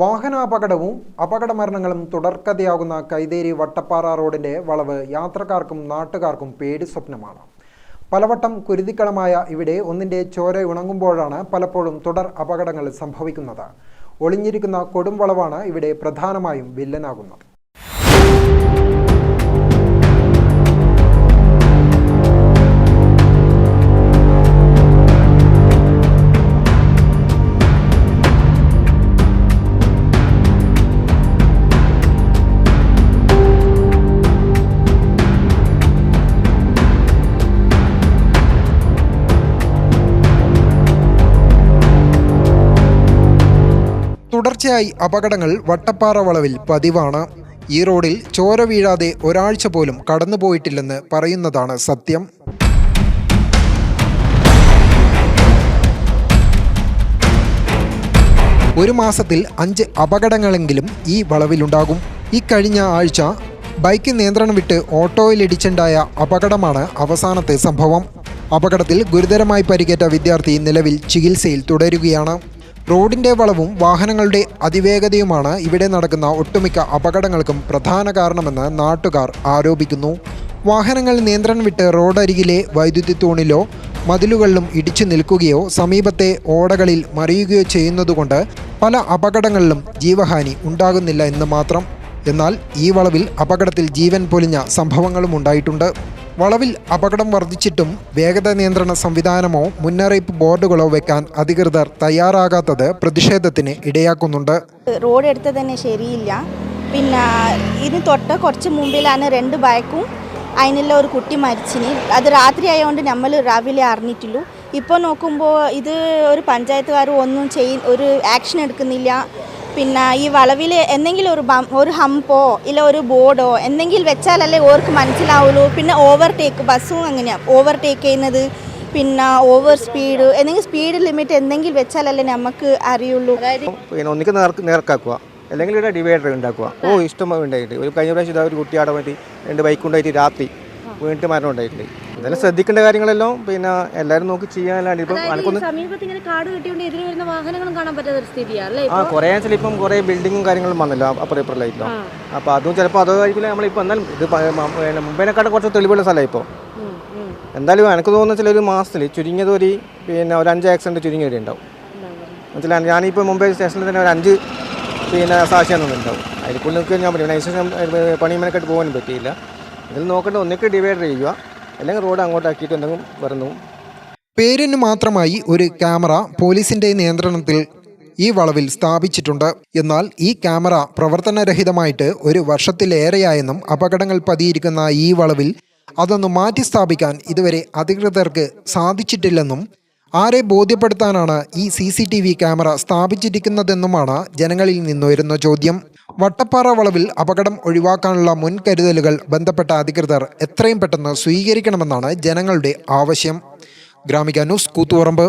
വാഹനാപകടവും അപകട മരണങ്ങളും തുടർക്കഥയാകുന്ന കൈതേരി വട്ടപ്പാറ റോഡിന്റെ വളവ് യാത്രക്കാർക്കും നാട്ടുകാർക്കും പേടി സ്വപ്നമാണ്. പലവട്ടം കുരുതിക്കളമായ ഇവിടെ ഒന്നിന്റെ ചോര ഉണങ്ങുമ്പോഴാണ് പലപ്പോഴും തുടർ അപകടങ്ങൾ സംഭവിക്കുന്നത്. ഒളിഞ്ഞിരിക്കുന്ന കൊടും വളവാണ് ഇവിടെ പ്രധാനമായും വില്ലനാകുന്നത്. തുടർച്ചയായി അപകടങ്ങൾ വട്ടപ്പാറ വളവിൽ പതിവാണ്. ഈ റോഡിൽ ചോര വീഴാതെ ഒരാഴ്ച പോലും കടന്നുപോയിട്ടില്ലെന്ന് പറയുന്നതാണ് സത്യം. ഒരു മാസത്തിൽ അഞ്ച് അപകടങ്ങളെങ്കിലും ഈ വളവിലുണ്ടാകും. ഈ കഴിഞ്ഞ ആഴ്ച ബൈക്ക് നിയന്ത്രണം വിട്ട് ഓട്ടോയിലിടിച്ചുണ്ടായ അപകടമാണ് അവസാനത്തെ സംഭവം. അപകടത്തിൽ ഗുരുതരമായി പരിക്കേറ്റ വിദ്യാർത്ഥി നിലവിൽ ചികിത്സയിൽ തുടരുകയാണ്. റോഡിന്റെ വളവും വാഹനങ്ങളുടെ അതിവേഗതയുമാണ് ഇവിടെ നടക്കുന്ന ഒട്ടുമിക്ക അപകടങ്ങൾക്കും പ്രധാന കാരണമെന്ന് നാട്ടുകാർ ആരോപിക്കുന്നു. വാഹനങ്ങൾ നിയന്ത്രണം വിട്ട് റോഡരികിലെ വൈദ്യുതി തൂണിലോ മതിലുകളിലും ഇടിച്ചു നിൽക്കുകയോ സമീപത്തെ ഓടകളിൽ മറിയുകയോ ചെയ്യുന്നതുകൊണ്ട് പല അപകടങ്ങളിലും ജീവഹാനി ഉണ്ടാകുന്നില്ല എന്ന് മാത്രം. എന്നാൽ ഈ വളവിൽ അപകടത്തിൽ ജീവൻ പൊലിഞ്ഞ സംഭവങ്ങളും ഉണ്ടായിട്ടുണ്ട്. വളവിൽ അപകടം വർദ്ധിച്ചിട്ടും വേഗത നിയന്ത്രണ സംവിധാനമോ മുന്നറിയിപ്പ് ബോർഡുകളോ വെക്കാൻ അധികൃതർ തയ്യാറാകാത്തത് പ്രതിഷേധത്തിന് ഇടയാക്കുന്നുണ്ട്. റോഡ് എടുത്ത് തന്നെ ശരിയില്ല. പിന്നെ ഇതിന് തൊട്ട് കുറച്ച് മുമ്പിലാണ് രണ്ട് ബൈക്കും അതിനുള്ള ഒരു കുട്ടി മരിച്ചിന്. അത് രാത്രി ആയതുകൊണ്ട് നമ്മൾ രാവിലെ അറിഞ്ഞിട്ടുള്ളൂ. ഇപ്പോൾ നോക്കുമ്പോൾ ഇത് ഒരു പഞ്ചായത്തുകാരും ഒന്നും ചെയ് ഒരു ആക്ഷൻ എടുക്കുന്നില്ല. പിന്നെ ഈ വളവിൽ എന്തെങ്കിലും ഒരു ബം ഒരു ഹമ്പോ ഇല്ല ഒരു ബോർഡോ എന്തെങ്കിലും വെച്ചാലല്ലേ ഓർക്ക് മനസ്സിലാവുള്ളൂ. പിന്നെ ഓവർടേക്ക് ബസ്സും അങ്ങനെയാണ് ഓവർടേക്ക് ചെയ്യുന്നത്? പിന്നെ ഓവർ സ്പീഡ് എന്തെങ്കിലും സ്പീഡ് ലിമിറ്റ് എന്തെങ്കിലും വെച്ചാലല്ലേ നമുക്ക് അറിയുള്ളൂ. അതായത് പിന്നെ ഒന്നിക്ക് നേർക്കാക്കുക. അല്ലെങ്കിൽ ഇവിടെ ഡിവൈഡർ ഉണ്ടാക്കുക. ഓ ഇഷ്ടം ഉണ്ടായിട്ട് ഒരു കഴിഞ്ഞ പ്രാവശ്യം ഇതാ ഒരു കുട്ടിയാടെ വേണ്ടി രണ്ട് ബൈക്ക് ഉണ്ടായിട്ട് രാത്രി വീണ്ടും മരണം ഉണ്ടായിട്ടുണ്ട്. ഇതെല്ലാം ശ്രദ്ധിക്കേണ്ട കാര്യങ്ങളെല്ലാം പിന്നെ എല്ലാവരും നോക്കി ചെയ്യാനല്ലാണ്ട് ഇപ്പം അനക്കൊന്ന് സമീപത്ത് ഇങ്ങനെ കാട് കെട്ടിയോണ്ട് എതിരെ വരുന്ന വാഹനങ്ങളും കാണാൻ പറ്റാത്ത ഒരു സ്ഥിതിയാണ് അല്ലേ ആ കുറേ ചില ഇപ്പം കുറേ ബിൽഡിങ്ങും കാര്യങ്ങളും വന്നല്ലോ അപ്പുറം ഇപ്പുറമായിട്ടോ അപ്പോൾ അതും ചിലപ്പോൾ അതായിരിക്കില്ല നമ്മളിപ്പോൾ എന്നാലും ഇത് മുമ്പേനെക്കാട്ട് കുറച്ച് തെളിവുള്ള സ്ഥലമായി ഇപ്പോൾ എന്തായാലും എനിക്ക് തോന്നുന്ന ചില ഒരു മാസത്തിൽ ചുരുങ്ങിയത് ഒരു പിന്നെ ഒരു അഞ്ച് ആക്സിഡന്റ് ചുരുങ്ങി വരെ ഉണ്ടാവും എന്നുവെച്ചാൽ ഞാനിപ്പോൾ മുംബൈ സ്റ്റേഷനിൽ തന്നെ ഒരു അഞ്ച് പിന്നെ സാക്ഷിയാണെന്നുണ്ടാവും ഉണ്ടാവും കൂടുതൽ ഞാൻ പറയും അതിനുശേഷം പണിമനക്കായിട്ട് പോകാനും പറ്റിയില്ല. ഇതിൽ നോക്കേണ്ട ഒന്നിക്ക് ഡിവൈഡ് ചെയ്യുക. അല്ലെങ്കിൽ റോഡ് അങ്ങോട്ടാക്കിയിട്ട് എന്തെങ്കിലും വരുന്നു. പേരിന് മാത്രമായി ഒരു ക്യാമറ പോലീസിന്റെ നിയന്ത്രണത്തിൽ ഈ വളവിൽ സ്ഥാപിച്ചിട്ടുണ്ട്. എന്നാൽ ഈ ക്യാമറ പ്രവർത്തനരഹിതമായിട്ട് ഒരു വർഷത്തിലേറെയായെന്നും അപകടങ്ങൾ പതിയിരിക്കുന്ന ഈ വളവിൽ അതൊന്ന് മാറ്റി സ്ഥാപിക്കാൻ ഇതുവരെ അധികൃതർക്ക് സാധിച്ചിട്ടില്ലെന്നും ആരെ ബോധ്യപ്പെടുത്താനാണ് ഈ സി ക്യാമറ സ്ഥാപിച്ചിരിക്കുന്നതെന്നുമാണ് ജനങ്ങളിൽ നിന്നുയരുന്ന ചോദ്യം. വട്ടപ്പാറ വളവിൽ അപകടം ഒഴിവാക്കാനുള്ള മുൻകരുതലുകൾ ബന്ധപ്പെട്ട അധികൃതർ എത്രയും പെട്ടെന്ന് സ്വീകരിക്കണമെന്നാണ് ജനങ്ങളുടെ ആവശ്യം. ഗ്രാമിക ന്യൂസ് കൂത്തുപറമ്പ്.